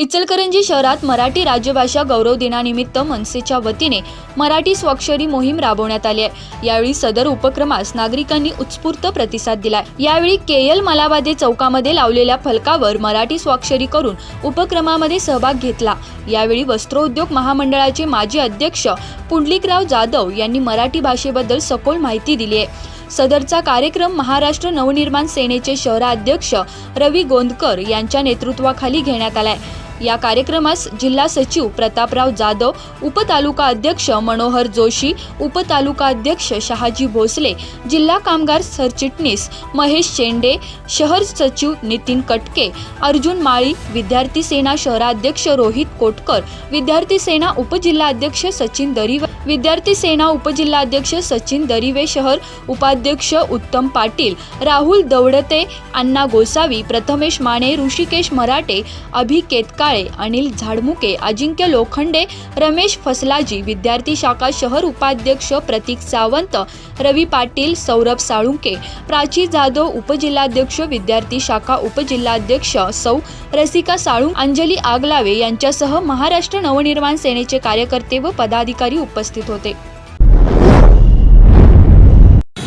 इचलकरंजी शहरात मराठी राजभाषा गौरव दिनानिमित्त मनसेच्या वतीने मराठी स्वाक्षरी मोहीम राबवण्यात आली आहे. यावेळी सदर उपक्रमास नागरिकांनी उत्स्फूर्त प्रतिसाद दिला यावेळी केएल मलाबादे चौकामध्ये लावलेल्या फलकावर मराठी स्वाक्षरी करून उपक्रमामध्ये सहभाग घेतला. यावेळी वस्त्रोद्योग महामंडळाचे माजी अध्यक्ष पुंडलिकराव जाधव यांनी मराठी भाषेबद्दल सखोल माहिती दिली आहे. सदरचा कार्यक्रम महाराष्ट्र नवनिर्माण सेनेचे शहराध्यक्ष रवी गोंदकर यांच्या नेतृत्वाखाली घेण्यात आलाय. या कार्यक्रमास जिल्हा सचिव प्रतापराव जाधव उपतालुका अध्यक्ष मनोहर जोशी उपतालुका अध्यक्ष शहाजी भोसले जिल्हा कामगार सरचिटणीस महेश शेंडे शहर सचिव नितीन कटके अर्जुन माळी विद्यार्थी सेना शहराध्यक्ष रोहित कोटकर विद्यार्थी सेना उपजिल्हाध्यक्ष सचिन दरिवे विद्यार्थी सेना उपजिल्हाध्यक्ष सचिन दरिवे शहर उपाध्यक्ष उत्तम पाटील राहुल दौडते अण्णा गोसावी प्रथमेश माने ऋषिकेश मराठे अभिकेतका अनिल झाडमुके अजिंक्य लोखंडे रमेश फसलाजी विद्यार्थी शाखा शहर उपाध्यक्ष प्रतीक सावंत रवी पाटील सौरभ साळुंके प्राची जाधव उपजिल्हाध्यक्ष विद्यार्थी शाखा उपजिल्हाध्यक्ष सौ रसिका साळुंक अंजली आगलावे यांच्यासह महाराष्ट्र नवनिर्माण सेनेचे कार्यकर्ते व पदाधिकारी उपस्थित होते.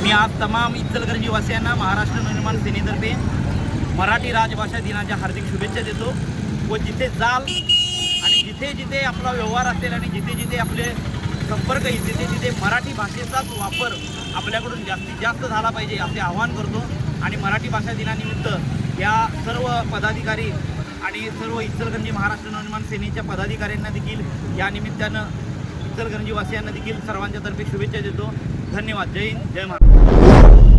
मी आज तमाम इचलकरंजी वासियांना महाराष्ट्र नवनिर्माण सेनेतर्फे मराठी राजभाषा दिनाच्या हार्दिक शुभेच्छा देतो. व जिथे जाल आणि जिथे जिथे आपला व्यवहार असेल आणि जिथे जिथे आपले संपर्क येईल तिथे तिथे मराठी भाषेचाच वापर आपल्याकडून जास्तीत जास्त झाला पाहिजे असे आवाहन करतो. आणि मराठी भाषा दिनानिमित्त या सर्व पदाधिकारी आणि सर्व इचलगंजी महाराष्ट्र नवनिर्माण सेनेच्या पदाधिकाऱ्यांना देखील या निमित्तानं इचलगंजीवासियांना देखील सर्वांच्या तर्फे शुभेच्छा देतो. धन्यवाद. जय हिंद. जय महाराष्ट्र.